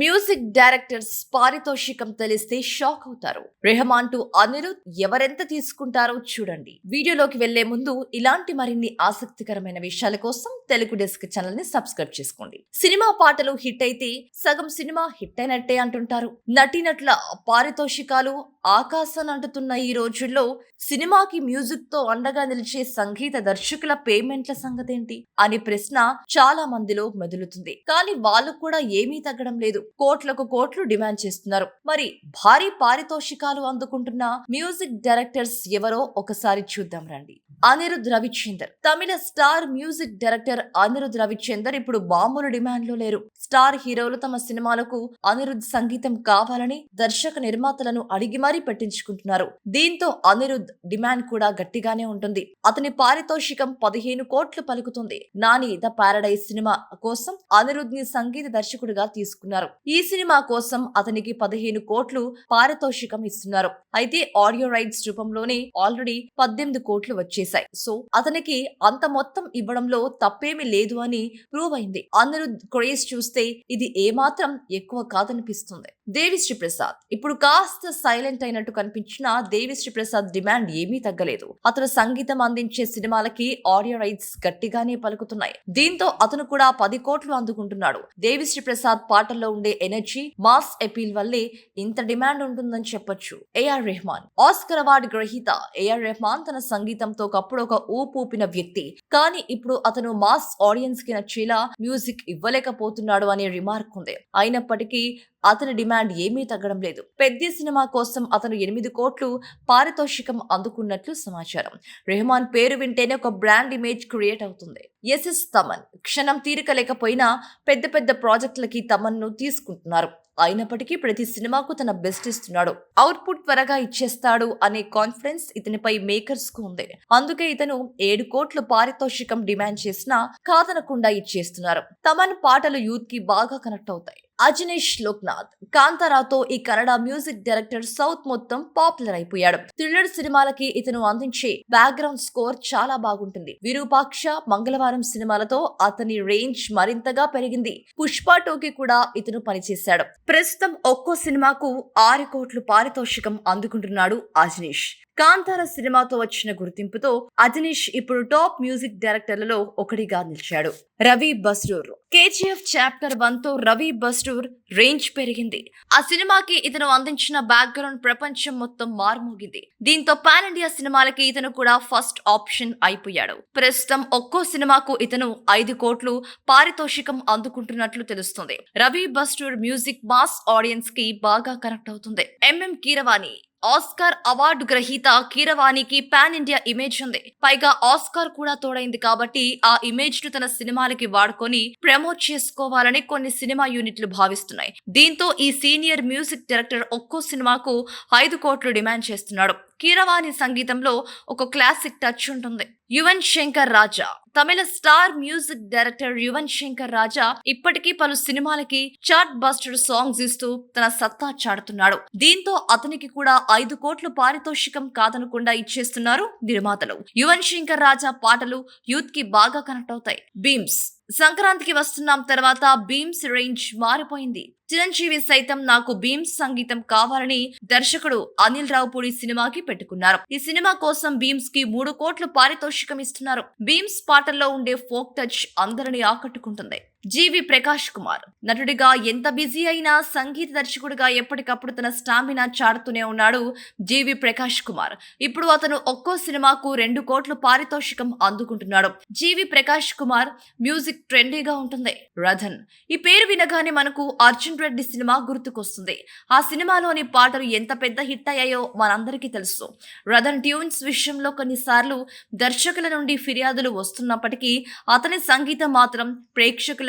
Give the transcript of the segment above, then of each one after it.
Music directors పారితోషికం తెలిస్తే shock అవుతారు. రెహమాన్ టు అనిరుద్ ఎవరెంత తీసుకుంటారో చూడండి. వీడియోలోకి వెళ్ళే ముందు ఇలాంటి మరిన్ని ఆసక్తికరమైన విషయాల కోసం తెలుగు డెస్క్ ఛానల్ని సబ్స్క్రైబ్ చేసుకోండి. సినిమా పాటలు హిట్ అయితే సగం సినిమా హిట్ అయినట్టే అంటుంటారు. నటీనట్ల పారితోషికాలు ఆకాశాన్ని అంటుతున్న ఈ రోజుల్లో సినిమాకి మ్యూజిక్తో అండగా నిలిచే సంగీత దర్శకుల పేమెంట్ల సంగతేంటి? అనే ప్రశ్న చాలా మందిలో మెదులుతుంది. కానీ వాళ్ళు కూడా ఏమీ తగ్గడం లేదు. కోట్లకు కోట్లు డిమాండ్ చేస్తున్నారు. మరి భారీ పారితోషికాలు అందుకుంటున్న మ్యూజిక్ డైరెక్టర్స్ ఎవరో ఒకసారి చూద్దాం రండి. అనిరుద్ రవిచందర్. తమిళ star music director Anirudh Ravichander ఇప్పుడు బాంబుల డిమాండ్లో లేరు. స్టార్ హీరోలు తమ సినిమాలకు అనిరుద్ సంగీతం కావాలని దర్శక నిర్మాతలను అడిగి మరీ పెట్టించుకుంటున్నారు. దీంతో అనిరుద్ డిమాండ్ కూడా గట్టిగానే ఉంటుంది. అతని పారితోషికం పదిహేను కోట్లు పలుకుతుంది. నాని ద పారడైజ్ సినిమా కోసం అనిరుద్ని సంగీత దర్శకుడిగా తీసుకున్నారు. ఈ సినిమా కోసం అతనికి పదిహేను కోట్లు పారితోషికం ఇస్తున్నారు. అయితే ఆడియో రైట్స్ రూపంలోనే ఆల్రెడీ పద్దెనిమిది కోట్లు వచ్చేశాయి. సో అతనికి అంత మొత్తం ఇవ్వడంలో తప్పేమీ లేదు అని ప్రూవ్ అయింది. అందరూ క్రేజ్ చూస్తే ఇది ఏమాత్రం ఎక్కువ కాదనిపిస్తుంది. దేవిశ్రీ ప్రసాద్. ఇప్పుడు కాస్త సైలెంట్ అయినట్టు కనిపించిన దేవిశ్రీ ప్రసాద్ డిమాండ్ ఏమీ తగ్గలేదు. అతను సంగీతం అందించే సినిమాలకి ఆడియో రైట్స్ గట్టిగానే పలుకుతున్నాయి. దీంతో అతను కూడా పది కోట్లు అందుకుంటున్నాడు. దేవిశ్రీ ప్రసాద్ పాటల్లో ఉండే ఎనర్జీ మాస్ అపీల్ వల్లే ఇంత డిమాండ్ ఉంటుందని చెప్పొచ్చు. ఏఆర్ రెహమాన్. ఆస్కర్ అవార్డు గ్రహీత. ఏఆర్ రెహమాన్ తన సంగీతంతో ఒకప్పుడు ఒక ఊపూపిన వ్యక్తి. కానీ ఇప్పుడు అతను మాస్ ఆడియన్స్కి నచ్చేలా మ్యూజిక్ ఇవ్వలేకపోతున్నాడు అనే రిమార్క్ ఉంది. అయినప్పటికీ అతని డిమాండ్ ఏమీ తగ్గడం లేదు. పెద్ద సినిమా కోసం అతను ఎనిమిది కోట్లు పారితోషికం అందుకున్నట్లు సమాచారం. రెహమాన్ పేరు వింటేనే ఒక బ్రాండ్ ఇమేజ్ క్రియేట్ అవుతుంది. ఎస్ఎస్ తమన్. క్షణం తీరిక లేకపోయినా పెద్ద పెద్ద ప్రాజెక్టులకి తమన్ను తీసుకుంటున్నారు. అయినప్పటికీ ప్రతి సినిమాకు తన బెస్ట్ ఇస్తున్నాడు. అవుట్పుట్ త్వరగా ఇచ్చేస్తాడు అనే కాన్ఫిడెన్స్ ఇతనిపై మేకర్స్కు ఉంది. అందుకే ఇతను ఏడు కోట్లు పారితోషికం డిమాండ్ చేసినా కాదనకుండా ఇచ్చేస్తున్నారు. తమన్ పాటలు యూత్కి బాగా కనెక్ట్ అవుతాయి. అజనీష్ లోక్నాథ్. కాంతారాతో ఈ కన్నడ మ్యూజిక్ డైరెక్టర్ సౌత్ మొత్తం పాపులర్ అయిపోయాడు. థ్రిల్లర్ సినిమాలకి ఇతను అందించే బ్యాక్గ్రౌండ్ స్కోర్ చాలా బాగుంటుంది. విరూపాక్ష మంగళవారం సినిమాలతో అతని రేంజ్ మరింతగా పెరిగింది. పుష్ప టోకి కూడా ఇతను పనిచేశాడు. ప్రస్తుతం ఒక్కో సినిమాకు ఆరు కోట్లు పారితోషికం అందుకుంటున్నాడు అజనీష్. కాంతార సినిమాతో వచ్చిన గుర్తింపుతో అజనీష్ ఇప్పుడు టాప్ మ్యూజిక్ డైరెక్టర్లలో ఒకటిగా నిలిచాడు. రవి బస్రూర్. కేజీఎఫ్ చాప్టర్ వన్తో రవి బస్టూర్ రేంజ్ పెరిగింది. ఆ సినిమాకి ఇతను అందించిన బ్యాక్గ్రౌండ్ ప్రపంచం మొత్తం మారుమోగింది. దీంతో పాన్ ఇండియా సినిమాలకి ఇతను కూడా ఫస్ట్ ఆప్షన్ అయిపోయాడు. ప్రస్తుతం ఒక్కో సినిమాకు ఇతను ఐదు కోట్లు పారితోషికం అందుకుంటున్నట్లు తెలుస్తుంది. రవి బస్టూర్ మ్యూజిక్ మాస్ ఆడియన్స్కి బాగా కనెక్ట్ అవుతుంది. ఎంఎం కీరవాణి ఆస్కార్ అవార్డు గ్రహీత కీరవాణికి పాన్ ఇండియా ఇమేజ్ ఉంది. పైగా ఆస్కార్ కూడా తోడైంది కాబట్టి ఆ ఇమేజ్ను తన సినిమాలకి వాడుకొని ప్రమోట్ చేసుకోవాలని కొన్ని సినిమా యూనిట్లు భావిస్తున్నాయి. దీంతో ఈ సీనియర్ మ్యూజిక్ డైరెక్టర్ ఒక్కో సినిమాకు ఐదు కోట్లు డిమాండ్ చేస్తున్నాడు. కీరవాణి సంగీతంలో ఒక క్లాసిక్ టచ్ ఉంటుంది. యువన్ శంకర్ రాజా. తమిళ star music director Yuvan Shankar Raja ఇప్పటికీ పలు సినిమాలకి చార్ట్ బస్టర్ సాంగ్స్ ఇస్తూ తన సత్తా చాటుతున్నాడు. దీంతో అతనికి కూడా ఐదు కోట్లు పారితోషికం కాదనకుండా ఇచ్చేస్తున్నారు నిర్మాతలు. యువన్ శంకర్ రాజా పాటలు యూత్కి బాగా కనెక్ట్ అవుతాయి. బీమ్స్. సంక్రాంతికి వస్తున్నాం తర్వాత బీమ్స్ రేంజ్ మారిపోయింది. చిరంజీవి సైతం నాకు భీమ్స్ సంగీతం కావాలని దర్శకుడు అనిల్ రావుపూడి సినిమాకి పెట్టుకున్నారు. ఈ సినిమా కోసం భీమ్స్కి మూడు కోట్లు పారితోషికం ఇస్తున్నారు. భీమ్స్ పాటల్లో ఉండే ఫోక్ టచ్ అందరిని ఆకట్టుకుంటుంది. జీవి ప్రకాష్ కుమార్. నటుడిగా ఎంత బిజీ అయినా సంగీత దర్శకుడిగా ఎప్పటికప్పుడు తన స్టామినా చాడుతూనే ఉన్నాడు జీవి ప్రకాష్ కుమార్. ఇప్పుడు అతను ఒక్కో సినిమాకు రెండు కోట్ల పారితోషికం అందుకుంటున్నాడు. జీవి ప్రకాష్ కుమార్ మ్యూజిక్ ట్రెండీగా ఉంటుంది. రథన్ ఈ పేరు వినగానే మనకు అర్జున్ రెడ్డి సినిమా గుర్తుకొస్తుంది. ఆ సినిమాలోని పాటలు ఎంత పెద్ద హిట్ అయ్యాయో మనందరికీ తెలుసు. రథన్ ట్యూన్స్ విషయంలో కొన్నిసార్లు దర్శకుల నుండి ఫిర్యాదులు వస్తున్నప్పటికీ అతని సంగీతం మాత్రం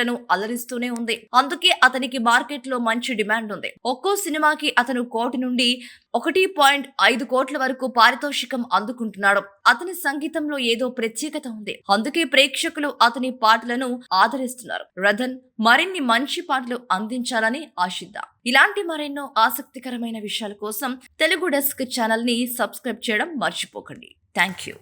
ప్రేక్షకులను అలరిస్తూనే ఉంది. అందుకే అతనికి మార్కెట్లో మంచి డిమాండ్ ఉంది. ఒక్కో సినిమాకి అతను కోటి నుండి ఒకటి పాయింట్ ఐదు కోట్ల వరకు పారితోషికం అందుకుంటున్నాడు. అతని సంగీతంలో ఏదో ప్రత్యేకత ఉంది. అందుకే ప్రేక్షకులు అతని పాటలను ఆదరిస్తున్నారు. రథన్ మరిన్ని మంచి పాటలు అందించాలని ఆశిద్దాం. ఇలాంటి మరెన్నో ఆసక్తికరమైన విషయాల కోసం తెలుగు డెస్క్ ఛానల్ని సబ్స్క్రైబ్ చేయడం మర్చిపోకండి. Thank you